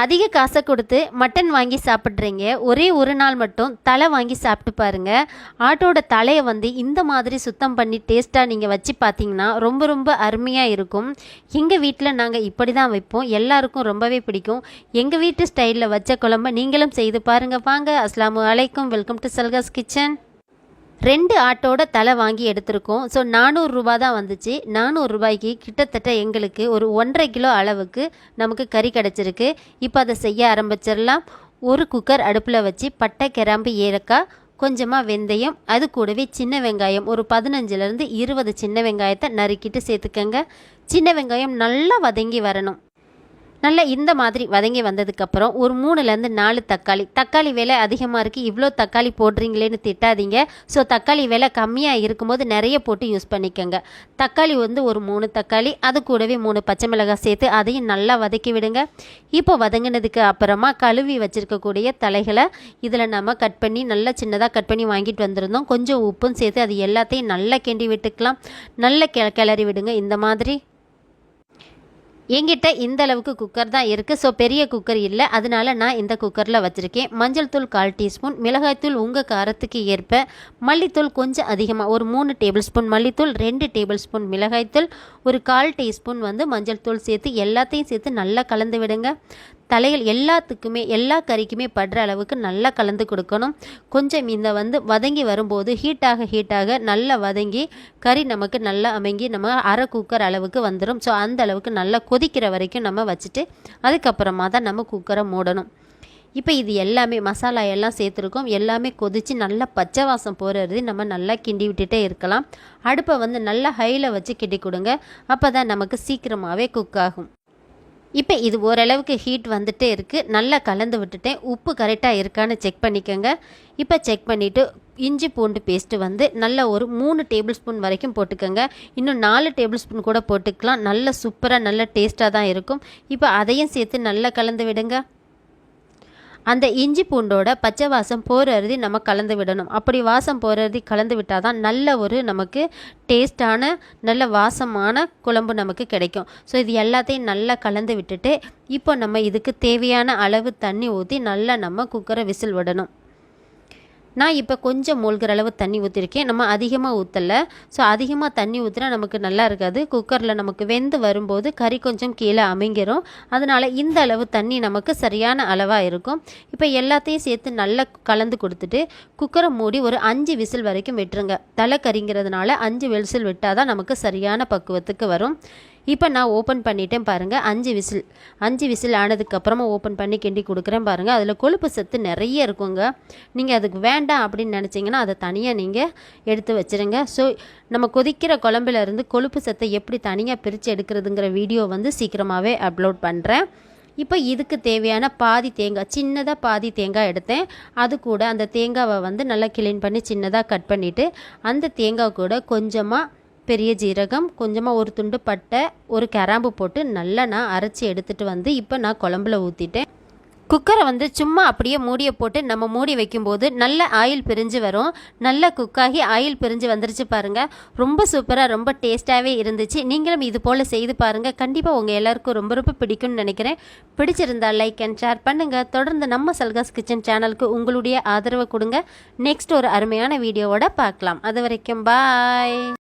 அதிக காசை கொடுத்து மட்டன் வாங்கி சாப்பிட்றீங்க. ஒரே ஒரு நாள் மட்டும் தலை வாங்கி சாப்பிட்டு பாருங்க. ஆட்டோட தலையை வந்து இந்த மாதிரி சுத்தம் பண்ணி டேஸ்ட்டாக நீங்கள் வச்சு பார்த்தீங்கன்னா ரொம்ப ரொம்ப அருமையாக இருக்கும். எங்கள் வீட்டில் நாங்கள் இப்படி தான் வைப்போம். எல்லாருக்கும் ரொம்பவே பிடிக்கும். எங்கள் வீட்டு ஸ்டைலில் வச்ச குழம்ப நீங்களும் செய்து பாருங்கள் வாங்க அஸ்லாமு அலைக்கும். வெல்கம் டு சல்காஸ் கிச்சன் ரெண்டு ஆட்டோட தலை வாங்கி எடுத்திருக்கோம். ஸோ நானூறுரூபா தான் வந்துச்சு. நானூறுரூபாய்க்கு கிட்டத்தட்ட எங்களுக்கு ஒரு ஒன்றரை கிலோ அளவுக்கு நமக்கு கறி கிடச்சிருக்கு. இப்போ அதை செய்ய ஆரம்பிச்சிடலாம். ஒரு குக்கர் அடுப்பில் வச்சு பட்டை கிராம்பு ஏலக்காய் கொஞ்சமாக வெந்தயம் அது கூடவே சின்ன வெங்காயம் ஒரு பதினஞ்சுலேருந்து இருபது சின்ன வெங்காயத்தை நறுக்கிட்டு சேர்த்துக்கங்க. சின்ன வெங்காயம் நல்லா வதங்கி வரணும். நல்லா இந்த மாதிரி வதங்கி வந்ததுக்கப்புறம் ஒரு மூணுலேருந்து நாலு தக்காளி. தக்காளி விலை அதிகமாக இருக்குது இவ்வளோ தக்காளி போடுறீங்களேன்னு திட்டாதீங்க. ஸோ தக்காளி விலை கம்மியாக இருக்கும்போது நிறைய போட்டு யூஸ் பண்ணிக்கோங்க. தக்காளி வந்து ஒரு மூணு தக்காளி அது கூடவே மூணு பச்சை மிளகாய் சேர்த்து அதையும் நல்லா வதக்கி விடுங்க. இப்போ வதங்கினதுக்கு அப்புறமா கழுவி வச்சுருக்கக்கூடிய தலைகளை இதில் நம்ம கட் பண்ணி நல்லா சின்னதாக கட் பண்ணி வாங்கிட்டு வந்திருந்தோம். கொஞ்சம் உப்பும் சேர்த்து அது எல்லாத்தையும் நல்லா கிண்டி விட்டுக்கலாம். நல்லா கிள கிளறி விடுங்க. இந்த மாதிரி என்கிட்ட இந்த அளவுக்கு குக்கர் தான் இருக்குது ஸோ பெரிய குக்கர் இல்லை. அதனால நான் இந்த குக்கரில் வச்சுருக்கேன். மஞ்சள் தூள் கால் டீஸ்பூன் மிளகாய்த்தூள் உங்கள் காரத்துக்கு ஏற்ப மல்லித்தூள் கொஞ்சம் அதிகமாக ஒரு மூணு டேபிள் ஸ்பூன் மல்லித்தூள் ரெண்டு டேபிள் ஸ்பூன் மிளகாய்த்தூள் ஒரு கால் டீஸ்பூன் வந்து மஞ்சள் தூள் சேர்த்து எல்லாத்தையும் சேர்த்து நல்லா கலந்து விடுங்க. தலையில் எல்லாத்துக்குமே எல்லா கறிக்குமே படுற அளவுக்கு நல்லா கலந்து கொடுக்கணும். கொஞ்சம் இந்த வந்து வதங்கி வரும்போது ஹீட்டாக ஹீட்டாக நல்லா வதங்கி கறி நமக்கு நல்லா அமைங்கி நம்ம அரை குக்கர் அளவுக்கு வந்துடும் ஸோ அந்த அளவுக்கு நல்லா கொதிக்கிற வரைக்கும் நம்ம வச்சுட்டு அதுக்கப்புறமா தான் நம்ம குக்கரை மூடணும். இப்போ இது எல்லாமே மசாலா எல்லாம் சேர்த்துருக்கோம். எல்லாமே கொதித்து நல்லா பச்சை வாசம் போகிறது நம்ம நல்லா கிண்டி விட்டுட்டே இருக்கலாம். அடுப்பை வந்து நல்லா ஹையில் வச்சு கிண்டி கொடுங்க. அப்போ தான் நமக்கு சீக்கிரமாகவே குக் ஆகும். இப்போ இது ஓரளவுக்கு ஹீட் வந்துட்டே இருக்குது நல்லா கலந்து விட்டுட்டேன். உப்பு கரெக்டாக இருக்கான்னு செக் பண்ணிக்கோங்க. இப்போ செக் பண்ணிவிட்டு இஞ்சி பூண்டு பேஸ்ட்டு வந்து நல்ல ஒரு மூணு டேபிள் ஸ்பூன் வரைக்கும் போட்டுக்கோங்க. இன்னும் நாலு டேபிள் ஸ்பூன் கூட போட்டுக்கலாம். நல்ல சூப்பராக நல்ல டேஸ்ட்டாக தான் இருக்கும். இப்போ அதையும் சேர்த்து நல்லா கலந்து விடுங்க. அந்த இஞ்சி பூண்டோட பச்சை வாசம் போகிறதி நம்ம கலந்து விடணும். அப்படி வாசம் போகிறதி கலந்து விட்டால் தான் நல்ல ஒரு நமக்கு டேஸ்டான நல்ல வாசமான குழம்பு நமக்கு கிடைக்கும். ஸோ இது எல்லாத்தையும் நல்லா கலந்து விட்டுட்டு இப்போ நம்ம இதுக்கு தேவையான அளவு தண்ணி ஊற்றி நல்லா நம்ம குக்கரை விசில் விடணும். நான் இப்போ கொஞ்சம் மூழ்கிற அளவு தண்ணி ஊற்றிருக்கேன் நம்ம அதிகமாக ஊற்றலை ஸோ அதிகமாக தண்ணி ஊற்றினா நமக்கு நல்லா இருக்காது. குக்கரில் நமக்கு வெந்து வரும்போது கறி கொஞ்சம் கீழே அமைங்கிரும் அதனால் இந்த அளவு தண்ணி நமக்கு சரியான அளவாக இருக்கும். இப்போ எல்லாத்தையும் சேர்த்து நல்லா கலந்து கொடுத்துட்டு குக்கரை மூடி ஒரு அஞ்சு விசில் வரைக்கும் விட்டுருங்க. தலை கறிங்கிறதுனால அஞ்சு விசில் விட்டால் தான் நமக்கு சரியான பக்குவத்துக்கு வரும். இப்போ நான் ஓப்பன் பண்ணிட்டேன் பாருங்கள் அஞ்சு விசில். அஞ்சு விசில் ஆனதுக்கப்புறமா ஓப்பன் பண்ணி கிண்டி கொடுக்குறேன் பாருங்கள் அதில் கொழுப்பு சத்து நிறைய இருக்குங்க. நீங்கள் அதுக்கு வேண்டாம் அப்படின்னு நினச்சிங்கன்னா அதை தனியாக நீங்கள் எடுத்து வச்சுருங்க. ஸோ நம்ம கொதிக்கிற குழம்புலேருந்து கொழுப்பு சத்தை எப்படி தனியாக பிரித்து எடுக்கிறதுங்கிற வீடியோ வந்து சீக்கிரமாகவே அப்லோட் பண்ணுறேன் இப்போ இதுக்கு தேவையான பாதி தேங்காய் சின்னதாக பாதி தேங்காய் எடுத்தேன். அது கூட அந்த தேங்காவை வந்து நல்லா கிளீன் பண்ணி சின்னதாக கட் பண்ணிவிட்டு அந்த தேங்காய் கூட கொஞ்சமாக பெரிய ஜீரகம் கொஞ்சமாக ஒரு துண்டு பட்டை ஒரு கிராம்பு போட்டு நல்லா நான் அரைச்சி எடுத்துகிட்டு வந்து இப்போ நான் குழம்புல ஊற்றிட்டேன் குக்கரை வந்து சும்மா அப்படியே மூடியை போட்டு நம்ம மூடி வைக்கும்போது நல்ல ஆயில் பிரிஞ்சு வரும். நல்ல குக்காகி ஆயில் பிரிஞ்சு வந்துருச்சு பாருங்கள் ரொம்ப சூப்பராக ரொம்ப டேஸ்ட்டாகவே இருந்துச்சு. நீங்களும் இது போல் செய்து பாருங்கள் கண்டிப்பாக உங்கள் எல்லாருக்கும் ரொம்ப ரொம்ப பிடிக்கும்னு நினைக்கிறேன். பிடிச்சிருந்தா லைக் அண்ட் ஷேர் பண்ணுங்கள் தொடர்ந்து நம்ம சல்காஸ் கிச்சன் சேனலுக்கு உங்களுடைய ஆதரவை கொடுங்க. நெக்ஸ்ட் ஒரு அருமையான வீடியோவோட பார்க்கலாம். அது வரைக்கும் பாய்